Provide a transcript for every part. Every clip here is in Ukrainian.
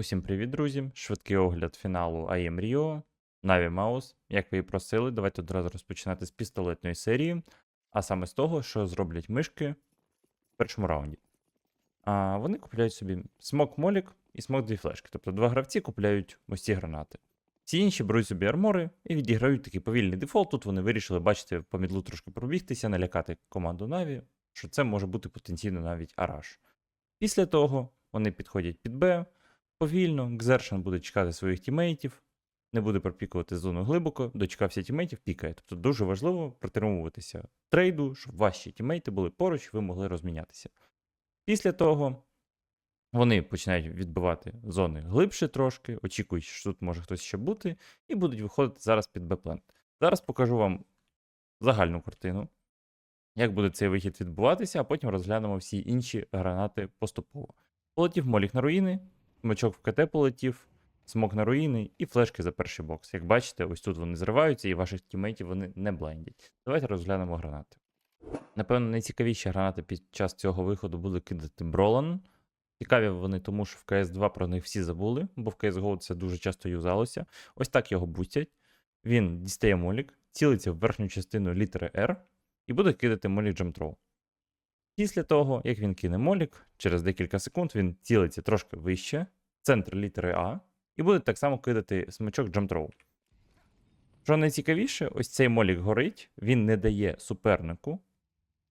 Усім привіт, друзі! Швидкий огляд фіналу AM Rio, Na'Vi Mouse. Як ви і просили, давайте одразу розпочинати з пістолетної серії, а саме з того, що зроблять мишки в першому раунді. А вони купляють собі смок молік і смок дві флешки. Тобто два гравці купляють ось гранати. Всі інші беруть собі армори і відіграють такий повільний дефолт. Тут вони вирішили, бачите, по мідлу трошки пробігтися, налякати команду Na'Vi, що це може бути потенційно навіть араш. Після того вони підходять під Б. Повільно, Гзершен буде чекати своїх тімейтів, не буде пропікувати зону глибоко, дочекався тімейтів, пікає. Тобто дуже важливо притримуватися трейду, щоб ваші тімейти були поруч, ви могли розмінятися. Після того вони починають відбивати зони глибше трошки, очікують, що тут може хтось ще бути, і будуть виходити зараз під Б-плент. Зараз покажу вам загальну картину, як буде цей вихід відбуватися, а потім розглянемо всі інші гранати поступово. Полетів молік на руїни, Смачок в КТ полетів, смок на руїни і флешки за перший бокс. Як бачите, ось тут вони зриваються, і ваших тімейтів вони не блендять. Давайте розглянемо гранати. Напевно, найцікавіші гранати під час цього виходу буде кидати Бролан. Цікаві вони, тому що в CS2 про них всі забули, бо в CSGO це дуже часто юзалося. Ось так його бустять. Він дістає молік, цілиться в верхню частину літери R і буде кидати молік джамтроу. Після того, як він кине молік, через декілька секунд він цілиться трошки вище, центр літери А, і буде так само кидати смачок джамтроу. Що найцікавіше, ось цей молік горить, він не дає супернику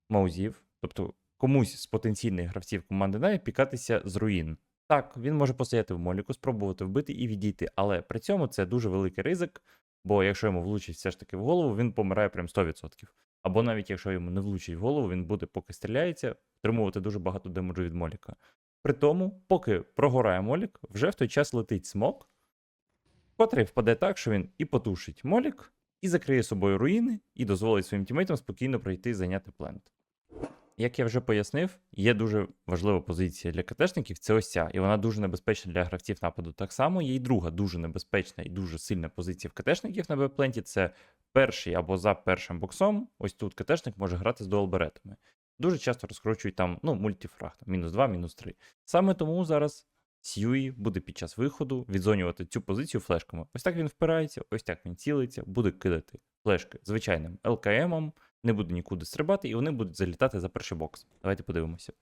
маузів, тобто комусь з потенційних гравців команди Na'Vi пікатися з руїн. Так, він може постояти в моліку, спробувати вбити і відійти, але при цьому це дуже великий ризик, бо якщо йому влучить все ж таки в голову, він помирає прям 100%. Або навіть якщо йому не влучить в голову, він буде, поки стріляється, отримувати дуже багато демеджу від моліка. При тому, поки прогорає молік, вже в той час летить смок, котрий впаде так, що він і потушить молік, і закриє собою руїни, і дозволить своїм тімейтам спокійно пройти і зайняти плент. Як я вже пояснив, є дуже важлива позиція для КТшників це ось ця, і вона дуже небезпечна для гравців нападу. Так само є й друга дуже небезпечна і дуже сильна позиція в КТшників на Б-пленті це перший або за першим боксом. Ось тут КТшник може грати з дуалберетами. Дуже часто розкручують там ну, мультифраг, мінус 2, мінус 3. Саме тому зараз Сьюї буде під час виходу відзонювати цю позицію флешками. Ось так він впирається, ось так він цілиться, буде кидати флешки звичайним ЛКМом, не буде нікуди стрибати, і вони будуть залітати за перший бокс. Давайте подивимося.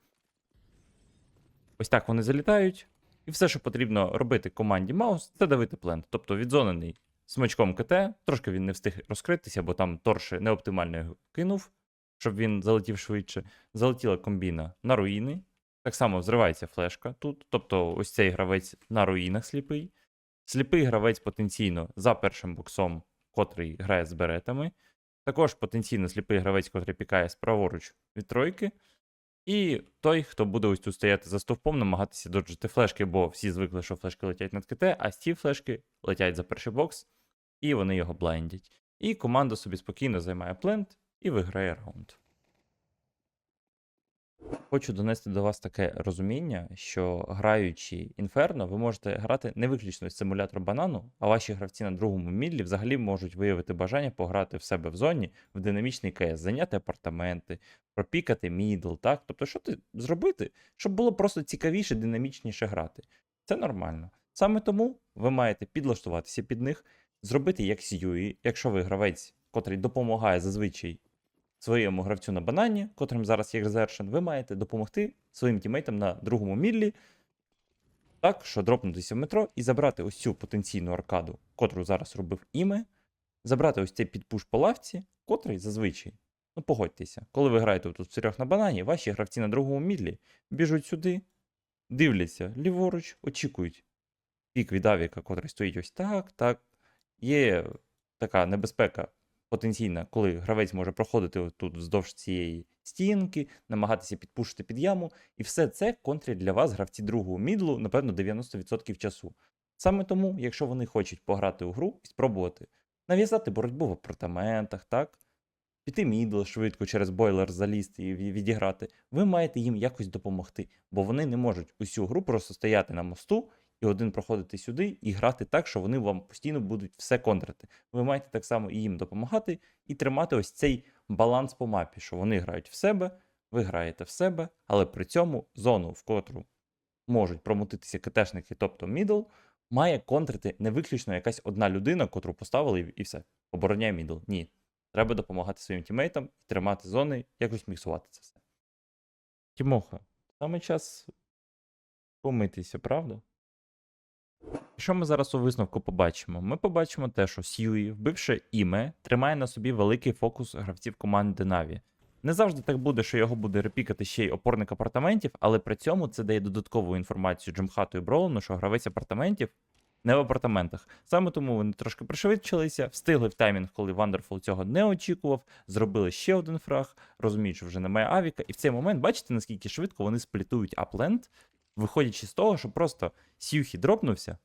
Ось так вони залітають. І все, що потрібно робити команді Маус, це давити плент. Тобто відзонений смачком КТ, трошки він не встиг розкритися, бо там торши неоптимально його кинув, щоб він залетів швидше. Залетіла комбіна на руїни. Так само взривається флешка тут. Тобто, ось цей гравець на руїнах сліпий. Сліпий гравець потенційно за першим боксом, котрий грає з беретами. Також потенційно сліпий гравець, котрий пікає справоруч від тройки. І той, хто буде ось тут стояти за стовпом, намагатися доджити флешки, бо всі звикли, що флешки летять над КТ, а ці флешки летять за перший бокс, і вони його блендять. І команда собі спокійно займає плент і виграє раунд. Хочу донести до вас таке розуміння, що граючи інферно, ви можете грати не виключно з симулятор банану, а ваші гравці на другому мідлі взагалі можуть виявити бажання пограти в себе в зоні в динамічний КС, зайняти апартаменти, пропікати мідл, так? Тобто, що ти зробити, щоб було просто цікавіше, динамічніше грати. Це нормально. Саме тому ви маєте підлаштуватися під них, зробити як Сьюї, якщо ви гравець, котрий допомагає зазвичай своєму гравцю на банані, котрим зараз є Резершен, ви маєте допомогти своїм тімейтам на другому мідлі, так, що дропнутися в метро і забрати ось цю потенційну аркаду, котру зараз робив іме, забрати ось цей підпуш по лавці, котрий зазвичай. Ну, погодьтеся, коли ви граєте тут чотирьох на банані, ваші гравці на другому мідлі біжуть сюди, дивляться ліворуч, очікують пік від авіка, котрий стоїть ось так, так. Є така небезпека потенційна, коли гравець може проходити тут вздовж цієї стінки, намагатися підпушити під яму, і все це контрять для вас гравці другого мідлу, напевно, 90% часу. Саме тому, якщо вони хочуть пограти у гру і спробувати нав'язати боротьбу в апартаментах, так, піти мідл швидко через бойлер залізти і відіграти, ви маєте їм якось допомогти, бо вони не можуть усю гру просто стояти на мосту і один проходити сюди і грати так, що вони вам постійно будуть все контрити. Ви маєте так само і їм допомагати і тримати ось цей баланс по мапі, що вони грають в себе, ви граєте в себе, але при цьому зону, в котру можуть промутитися КТшники, тобто мідл, має контрити не виключно якась одна людина, котру поставили, і- все. Обороняє мідл. Ні. Треба допомагати своїм тімейтам, і тримати зони, якось міксувати це все. Тімоха, саме час помитися, правда? Що ми зараз у висновку побачимо? Ми побачимо те, що Сьюї, вбивши іме, тримає на собі великий фокус гравців команди Наві. Не завжди так буде, що його буде репікати ще й опорник апартаментів, але при цьому це дає додаткову інформацію Джимхату і Броуну, що гравець апартаментів не в апартаментах. Саме тому вони трошки пришвидшилися, встигли в таймінг, коли Вандерфул цього не очікував, зробили ще один фраг, розуміють, що вже немає авіка. І в цей момент бачите, наскільки швидко вони сплітують апленд, виходячи з того, що просто Сюхі дропнувся,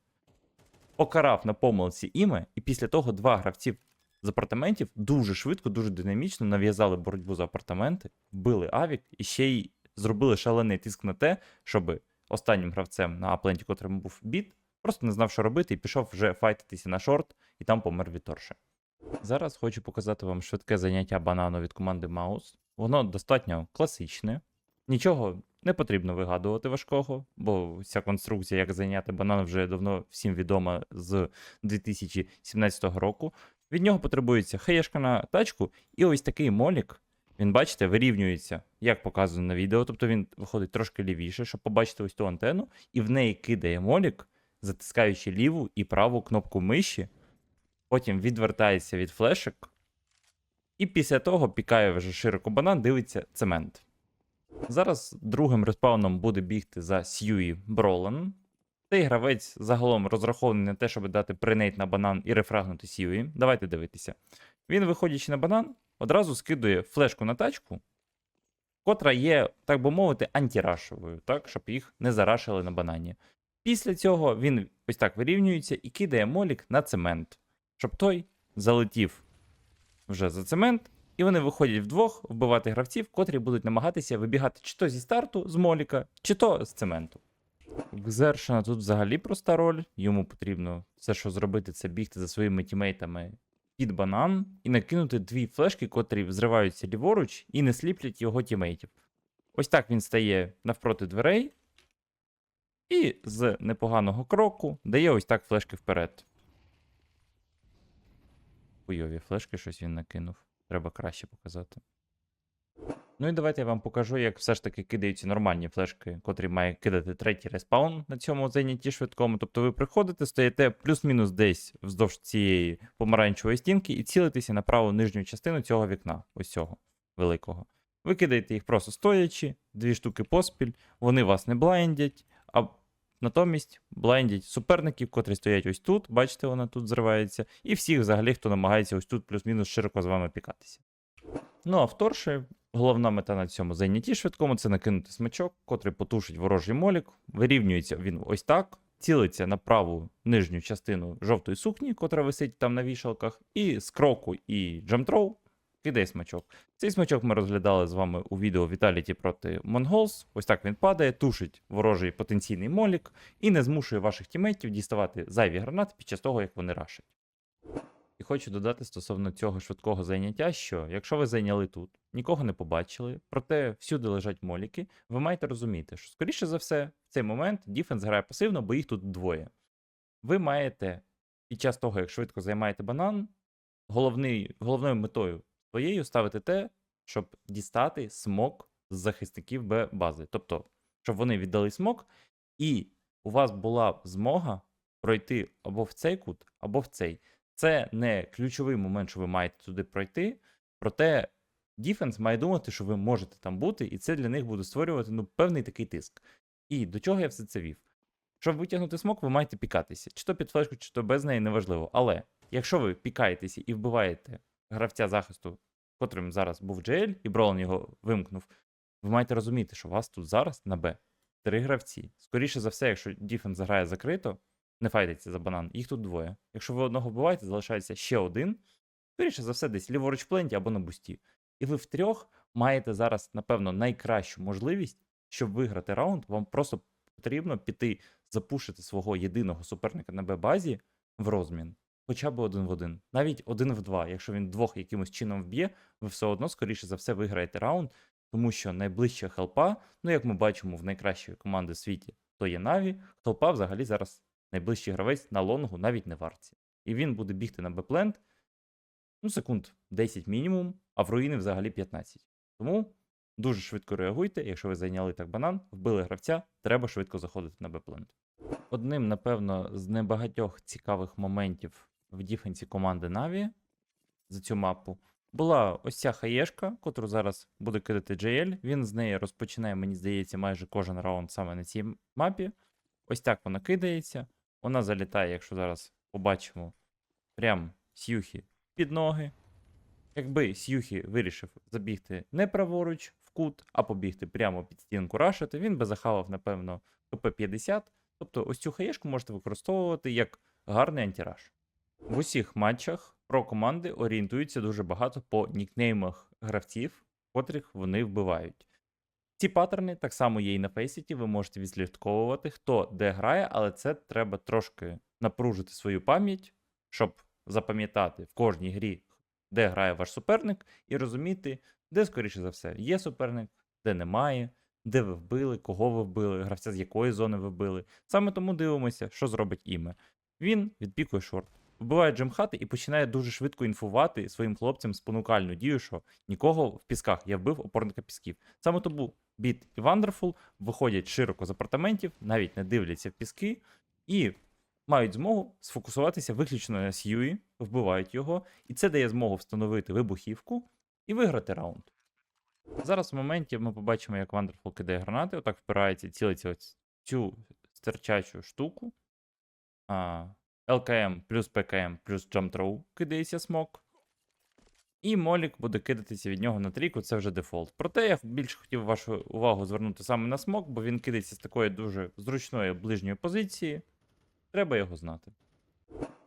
покарав на помилці іме, і після того два гравців з апартаментів дуже швидко, дуже динамічно нав'язали боротьбу за апартаменти, вбили авік і ще й зробили шалений тиск на те, щоб останнім гравцем на апленті, котрим був біт, просто не знав, що робити, і пішов вже файтитися на шорт, і там помер від торши. Зараз хочу показати вам швидке заняття банану від команди Маус. Воно достатньо класичне. Нічого не потрібно вигадувати важкого, бо вся конструкція, як зайняти банан, вже давно всім відома з 2017 року. Від нього потребується хаєшка на тачку, і ось такий молік. Він, бачите, вирівнюється, як показано на відео. Тобто він виходить трошки лівіше, щоб побачити ось ту антенну, і в неї кидає молік, затискаючи ліву і праву кнопку миші. Потім відвертається від флешек. І після того пікає вже широко банан, дивиться цемент. Зараз другим респауном буде бігти за Сьюї Бролен. Цей гравець загалом розрахований на те, щоб дати принейт на банан і рефрагнути Сьюї. Давайте дивитися. Він, виходячи на банан, одразу скидує флешку на тачку, котра є, так би мовити, антирашовою, так, щоб їх не зарашили на банані. Після цього він ось так вирівнюється і кидає молік на цемент, щоб той залетів вже за цемент, і вони виходять вдвох вбивати гравців, котрі будуть намагатися вибігати чи то зі старту з моліка, чи то з цементу. В Гзершина тут взагалі проста роль. Йому потрібно все, що зробити, це бігти за своїми тімейтами під банан і накинути дві флешки, котрі взриваються ліворуч і не сліплять його тімейтів. Ось так він стає навпроти дверей. І з непоганого кроку дає ось так флешки вперед. Хуйові флешки щось він накинув. Треба краще показати. Ну і давайте я вам покажу, як все ж таки кидаються нормальні флешки, котрі має кидати третій респаун на цьому зайнятті швидкому. Тобто ви приходите, стоїте плюс-мінус десь вздовж цієї помаранчевої стінки і цілитеся на праву нижню частину цього вікна, ось цього великого. Ви кидаєте їх просто стоячи, дві штуки поспіль, вони вас не блайндять, а натомість блайндять суперників, котрі стоять ось тут. Бачите, вона тут зривається, і всіх взагалі, хто намагається ось тут плюс-мінус широко з вами пікатися. Ну а вторше, головна мета на цьому зайнятті швидкому це накинути смачок, котрий потушить ворожий молік. Вирівнюється він ось так, цілиться на праву нижню частину жовтої сукні, котра висить там на вішалках, і з кроку і джамтроу кидає смачок. Цей смачок ми розглядали з вами у відео Vitality проти Mongols. Ось так він падає, тушить ворожий потенційний молік і не змушує ваших тімейтів діставати зайві гранати під час того, як вони рашать. І хочу додати стосовно цього швидкого зайняття, що якщо ви зайняли тут, нікого не побачили, проте всюди лежать моліки, ви маєте розуміти, що, скоріше за все, в цей момент діфенс грає пасивно, бо їх тут двоє. Ви маєте під час того, як швидко займаєте банан, головний, головною метою своєю ставити те, щоб дістати смок з захисників Б бази. Тобто, щоб вони віддали смок, і у вас була змога пройти або в цей кут, або в цей. Це не ключовий момент, що ви маєте туди пройти. Проте Діфенс має думати, що ви можете там бути, і це для них буде створювати ну, певний такий тиск. І до чого я все це вів? Щоб витягнути смок, ви маєте пікатися. Чи то під флешку, чи то без неї, неважливо. Але якщо ви пікаєтеся і вбиваєте гравця захисту, котрим зараз був JL, і Бролан його вимкнув, ви маєте розуміти, що у вас тут зараз на Б три гравці. Скоріше за все, якщо Діфенс заграє закрито, не файтиться за банан, їх тут двоє. Якщо ви одного вбиваєте, залишається ще один. Скоріше за все, десь ліворуч пленті або на бусті. І ви втрьох маєте зараз, напевно, найкращу можливість, щоб виграти раунд. Вам просто потрібно піти запушити свого єдиного суперника на Б-базі в розмін. Хоча б один в один, навіть один в два. Якщо він двох якимось чином вб'є, ви все одно, скоріше за все, виграєте раунд, тому що найближча хелпа, ну як ми бачимо в найкращої команди в світі, хто є Наві, толпа взагалі зараз найближчий гравець на лонгу, навіть не в арці. І він буде бігти на бепленд, ну, секунд 10 мінімум, а в руїни взагалі 15. Тому дуже швидко реагуйте, якщо ви зайняли так банан, вбили гравця, треба швидко заходити на бепленд. Одним, напевно, з небагатьох цікавих моментів в діфенсі команди Наві за цю мапу була ось ця хаєшка, котру зараз буде кидати JL. Він з неї розпочинає, мені здається, майже кожен раунд саме на цій мапі. Ось так вона кидається. Вона залітає, якщо зараз побачимо, прям Сюхі під ноги. Якби Сюхі вирішив забігти не праворуч в кут, а побігти прямо під стінку рашити, він би захавав, напевно, ПП-50. Тобто ось цю хаєшку можете використовувати як гарний антираж. В усіх матчах про команди орієнтуються дуже багато по нікнеймах гравців, котрих вони вбивають. Ці паттерни так само є і на фейсіті, ви можете відслідковувати, хто де грає, але це треба трошки напружити свою пам'ять, щоб запам'ятати в кожній грі, де грає ваш суперник, і розуміти, де, скоріше за все, є суперник, де немає, де ви вбили, кого ви вбили, гравця з якої зони ви вбили. Саме тому дивимося, що зробить іме. Він відпікує шорт, вбиває джемхати і починає дуже швидко інфувати своїм хлопцям спонукальну дію, що нікого в пісках я вбив опорника пісків. Саме тому Біт і Вандерфул виходять широко з апартаментів, навіть не дивляться в піски, і мають змогу сфокусуватися виключно на Сьюї, вбивають його, і це дає змогу встановити вибухівку і виграти раунд. Зараз в моменті ми побачимо, як Вандерфул кидає гранати, отак впирається, цілиться цю стерчачу штуку. А, ЛКМ плюс ПКМ плюс джамтроу кидається смок. І Молік буде кидатися від нього на трійку, це вже дефолт. Проте я більше хотів вашу увагу звернути саме на смок, бо він кидається з такої дуже зручної ближньої позиції. Треба його знати.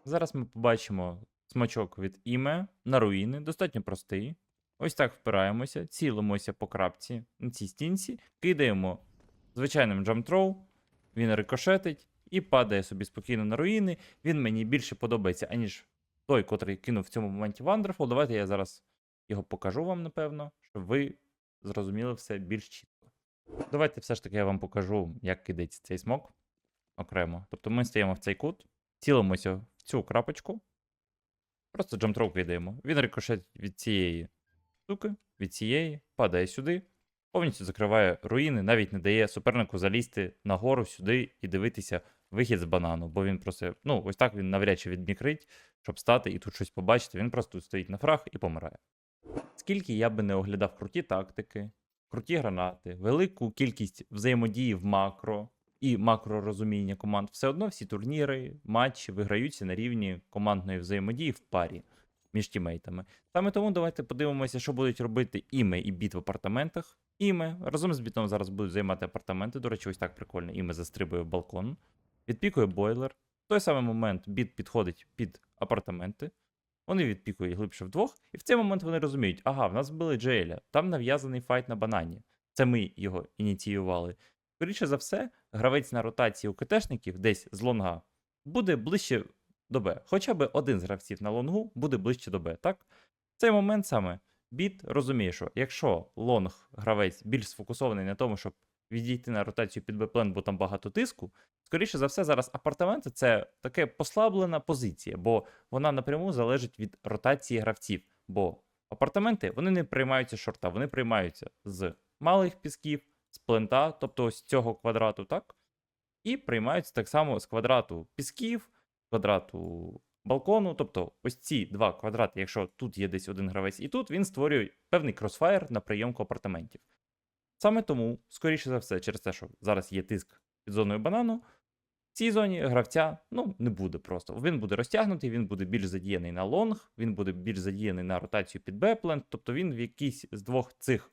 Зараз ми побачимо смачок від іме на руїни, достатньо простий. Ось так впираємося, цілимося по крапці на цій стінці, кидаємо звичайним джамтроу, він рикошетить і падає собі спокійно на руїни. Він мені більше подобається, аніж той, котрий кинув в цьому моменті Wonderful. Давайте я зараз його покажу вам, напевно, щоб ви зрозуміли все більш чітко. Давайте все ж таки я вам покажу, як кидається цей смок окремо. Тобто ми стаємо в цей кут, цілимося в цю крапочку, просто джамтроу кидаємо. Він рикошетить від цієї штуки, від цієї, падає сюди, повністю закриває руїни, навіть не дає супернику залізти нагору сюди і дивитися вихід з банану, бо він просто, ну, ось так він навряд чи відмікрить, щоб стати і тут щось побачити. Він просто тут стоїть на фраг і помирає. Скільки я би не оглядав круті тактики, круті гранати, велику кількість взаємодії в макро і макророзуміння команд, все одно всі турніри, матчі виграються на рівні командної взаємодії в парі між тімейтами. Саме тому давайте подивимося, що будуть робити іме і біт в апартаментах. Іме разом з бітом зараз будуть займати апартаменти. До речі, ось так прикольно. Іме застрибує в балкон, відпікує бойлер. В той самий момент біт підходить під апартаменти. Вони відпікують глибше вдвох, і в цей момент вони розуміють, ага, в нас вбили Джейля, там нав'язаний файт на банані. Це ми його ініціювали. Скоріше за все, гравець на ротації у КТшників десь з лонга буде ближче до Б. Хоча б один з гравців на лонгу буде ближче до Б, так? В цей момент саме біт розуміє, що якщо лонг гравець більш сфокусований на тому, щоб відійти на ротацію під Б-плен, бо там багато тиску, скоріше за все, зараз апартаменти це таке послаблена позиція, бо вона напряму залежить від ротації гравців. Бо апартаменти вони не приймаються з шорта, вони приймаються з малих пісків, з плента, тобто ось цього квадрату, так? І приймаються так само з квадрату пісків, квадрату балкону. Тобто, ось ці два квадрати, якщо тут є десь один гравець і тут, він створює певний кросфаєр на прийомку апартаментів. Саме тому, скоріше за все, через те, що зараз є тиск під зоною банану, цій зоні гравця ну, не буде просто. Він буде розтягнутий, він буде більш задіяний на лонг, він буде більш задіяний на ротацію під бепленд, тобто він в якійсь з двох цих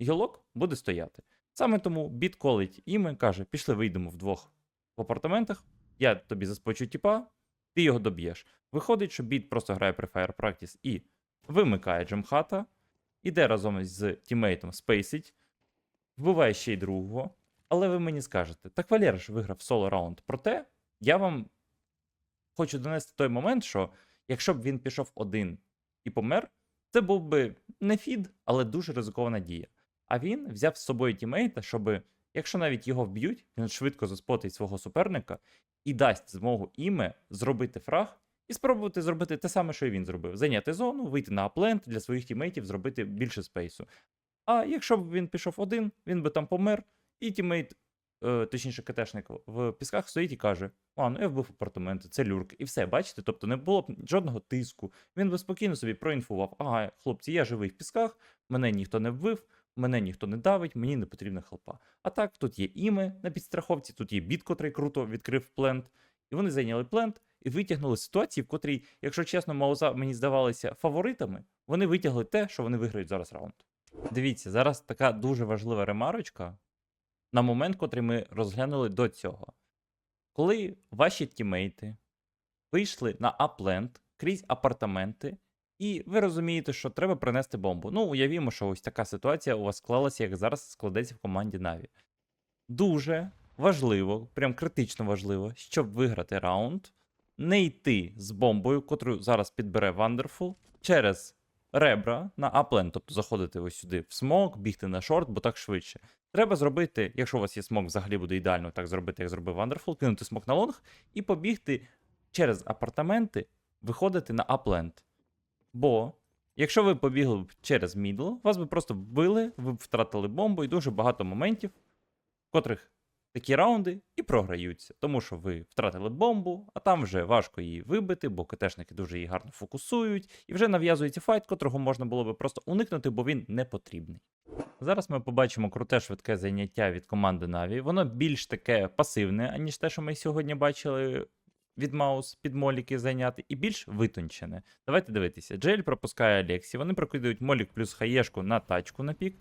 гілок буде стояти. Саме тому біт колить іме, каже: пішли, вийдемо вдвох в апартаментах, я тобі заспочу тіпа, ти його доб'єш. Виходить, що біт просто грає при Fire Practice і вимикає джемхата, іде разом з тімейтом спейсить, вбиває ще й другого. Але ви мені скажете, так Валера ж виграв соло раунд. Проте я вам хочу донести той момент, що якщо б він пішов один і помер, це був би не фід, але дуже ризикована дія. А він взяв з собою тімейта, щоб Якщо навіть його вб'ють, він швидко заспотить свого суперника і дасть змогу іме зробити фраг і спробувати зробити те саме, що і він зробив: зайняти зону, вийти на аплент для своїх тімейтів, зробити більше спейсу. А якщо б він пішов один, він би там помер, і тімейт, е, точніше, КТшник в пісках стоїть і каже: А, ну я вбив апартаменти, це люрк, і все, бачите? Тобто не було б жодного тиску. Він би спокійно собі проінфував: ага, хлопці, я живий в пісках, мене ніхто не вбив, мене ніхто не давить, мені не потрібна хелпа. А так, тут є іме на підстраховці, тут є біт, котрий круто відкрив плент, і вони зайняли плент і витягнули ситуації, в котрій, якщо чесно, Мауза мені здавалися фаворитами, вони витягли те, що вони виграють зараз раунд. Дивіться, зараз така дуже важлива ремарочка на момент, котрий ми розглянули до цього. Коли ваші тімейти вийшли на апленд крізь апартаменти, і ви розумієте, що треба принести бомбу. Ну, уявімо, що ось така ситуація у вас склалася, як зараз складеться в команді Наві. Дуже важливо, прям критично важливо, щоб виграти раунд, не йти з бомбою, котру зараз підбере Wonderful, через ребра на аплен, тобто заходити ось сюди в смок, бігти на шорт, бо так швидше. Треба зробити, якщо у вас є смок, взагалі буде ідеально так зробити, як зробив Вандерфул, кинути смок на лонг і побігти через апартаменти, виходити на апленд. Бо якщо ви побігли б через мідл, вас би просто вбили, ви б втратили бомбу і дуже багато моментів, котрих такі раунди і програються. Тому що ви втратили бомбу, а там вже важко її вибити, бо КТшники дуже її гарно фокусують, і вже нав'язується файт, котрого можна було би просто уникнути, бо він не потрібний. Зараз ми побачимо круте швидке заняття від команди Na'Vi. Воно більш таке пасивне, аніж те, що ми сьогодні бачили від Маус під моліки зайняти, і більш витончене. Давайте дивитися. Джель пропускає Алексі, вони прокидають молік плюс хаєшку на тачку на пік.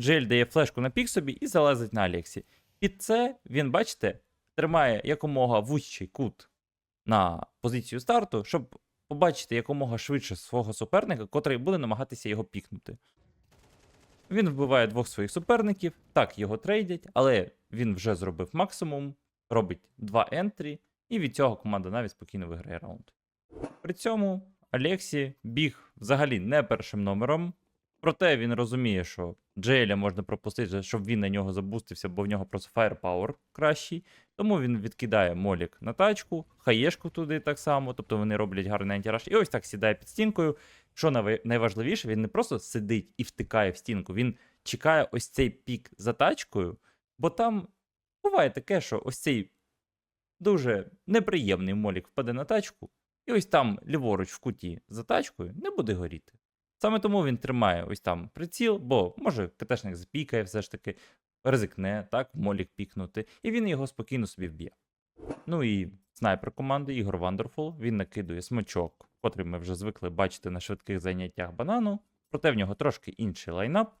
Джель дає флешку на пік собі і залазить на Алексі. Під це він, бачите, тримає якомога вущий кут на позицію старту, щоб побачити якомога швидше свого суперника, котрий буде намагатися його пікнути. Він вбиває двох своїх суперників, так його трейдять, але він вже зробив максимум, робить два ентрі, і від цього команда навіть спокійно виграє раунд. При цьому Алексі біг взагалі не першим номером, проте він розуміє, що Джейля можна пропустити, щоб він на нього забустився, бо в нього просто firepower кращий. Тому він відкидає молік на тачку, хаєшку туди так само, тобто вони роблять гарний антираж. І ось так сідає під стінкою. Що найважливіше, він не просто сидить і втикає в стінку, він чекає ось цей пік за тачкою, бо там буває таке, що ось цей дуже неприємний молік впаде на тачку, і ось там ліворуч в куті за тачкою не буде горіти. Саме тому він тримає ось там приціл, бо може КТшник запікає все ж таки, ризикне, так, молік пікнути, і він його спокійно собі вб'є. Ну і снайпер команди Ігор Вандерфул, він накидує смачок, котрий ми вже звикли бачити на швидких заняттях банану, проте в нього трошки інший лайнап,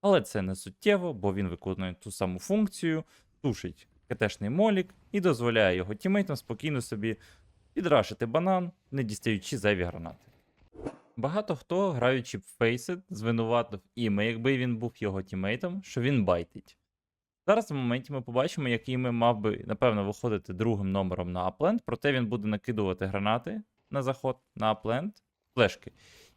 але це не суттєво, бо він виконує ту саму функцію, тушить КТшний молік і дозволяє його тімейтам спокійно собі підрашити банан, не дістаючи зайві гранати. Багато хто, граючи в Faceit, звинуватив іме, якби він був його тімейтом, що він байтить. Зараз в моменті ми побачимо, як іме мав би, напевно, виходити другим номером на апленд, проте він буде накидувати гранати на заход на апленд, флешки.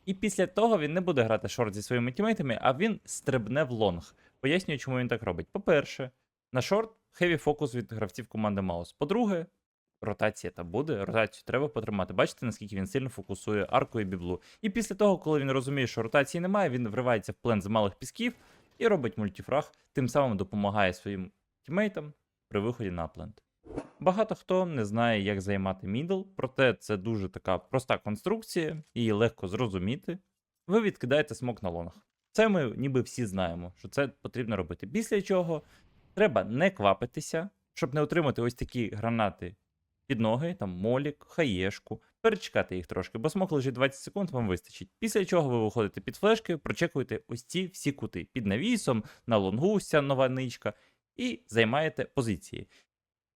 І після того він не буде грати шорт зі своїми тімейтами, а він стрибне в лонг. Пояснюю, чому він так робить. По-перше, на шорт хеві фокус від гравців команди Маус. По-друге, ротація та буде. Ротацію треба потримати. Бачите, наскільки він сильно фокусує арку і біблу. І після того, коли він розуміє, що ротації немає, він вривається в плен з малих пісків і робить мультифраг, тим самим допомагає своїм тімейтам при виході на плент. Багато хто не знає, як займати мідл, проте це дуже така проста конструкція, її легко зрозуміти. Ви відкидаєте смок на лонг. Це ми ніби всі знаємо, що це потрібно робити. Після чого треба не квапитися, щоб не отримати ось такі гранати під ноги, там молік, хаєшку, перечекати їх трошки, бо смок лежить 20 секунд, вам вистачить. Після чого ви виходите під флешки, прочекуєте ось ці всі кути під навісом, на лонгу ця нова ничка, і займаєте позиції.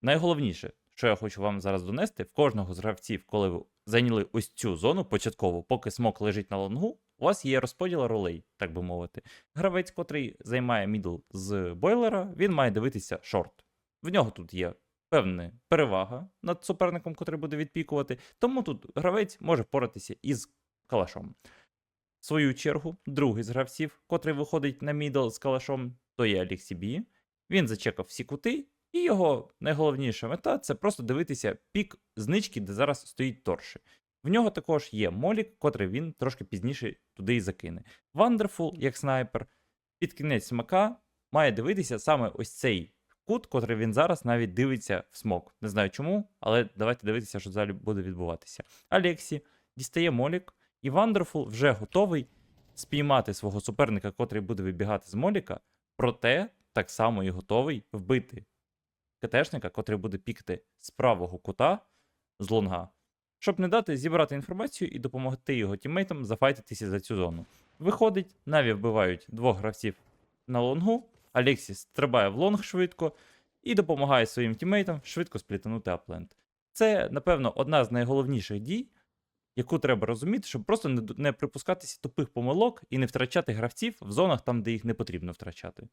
Найголовніше, що я хочу вам зараз донести, в кожного з гравців, коли ви зайняли ось цю зону початкову, поки смок лежить на лонгу, у вас є розподіл ролей, так би мовити. Гравець, котрий займає мідл з бойлера, він має дивитися шорт. В нього тут є певна перевага над суперником, котрий буде відпікувати, тому тут гравець може впоратися із калашом. В свою чергу, другий з гравців, котрий виходить на мідл з калашом, то є Алексі Бі. Він зачекав всі кути, і його найголовніша мета це просто дивитися пік знички, де зараз стоїть торші. В нього також є молік, котрий він трошки пізніше туди і закине. Вандерфул, як снайпер, під кінець смака має дивитися саме ось цей кут, котрий він зараз навіть дивиться в смок. Не знаю чому, але давайте дивитися, що далі буде відбуватися. Алексі дістає молік, і Вандерфул вже готовий спіймати свого суперника, котрий буде вибігати з моліка, проте так само і готовий вбити КТшника, котрий буде пікати з правого кута з лонга, щоб не дати зібрати інформацію і допомогти його тіммейтам зафайтитися за цю зону. Виходить, Наві вбивають двох гравців на лонгу, Алексіс стрибає в лонг швидко і допомагає своїм тіммейтам швидко сплітанути апленд. Це, напевно, одна з найголовніших дій, яку треба розуміти, щоб просто не припускатися тупих помилок і не втрачати гравців в зонах там, де їх не потрібно втрачати.